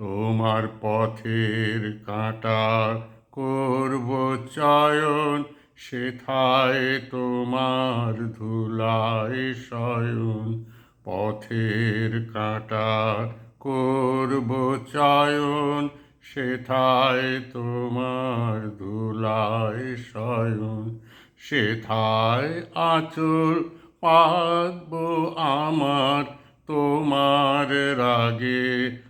তোমার পথের কাঁটা করব চয়ন, সেথায় তোমার ধুলায় শয়ন। পথের কাঁটা করব চয়ন, সেথায় তোমার ধুলায় শয়ন। সেথায় আচল পাতব আমার, তোমার রাগে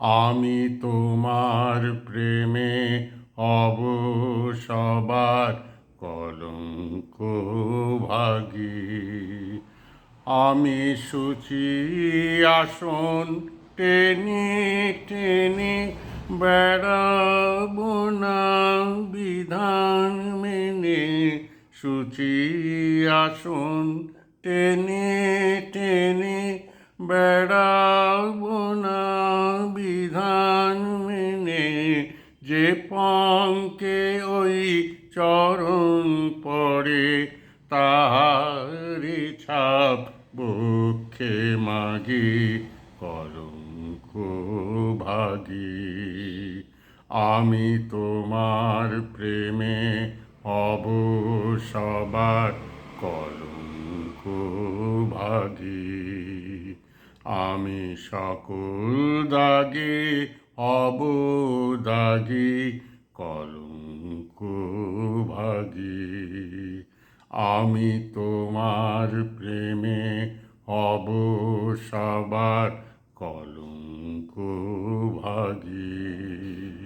আমি তোমার প্রেমে হব সবার কলঙ্ক ভাগী। আমি সুচি আসন টেনে টেনে বেড়াবো না বিধান মেনে। সুচি আসন টেনে টেনে বেড়াবো বিধান মেনে যে পঙ্কে ওই চরণ পড়ে, তাহারি ছাপ বুকে মাগি, কলঙ্ক ভাগী। আমি তোমার প্রেমে হব সবার কলঙ্ক ভাগী। আমি সকল দাগে অব দাগি কলঙ্ক ভাগী। আমি তোমার প্রেমে হব সবার কলঙ্ক ভাগী।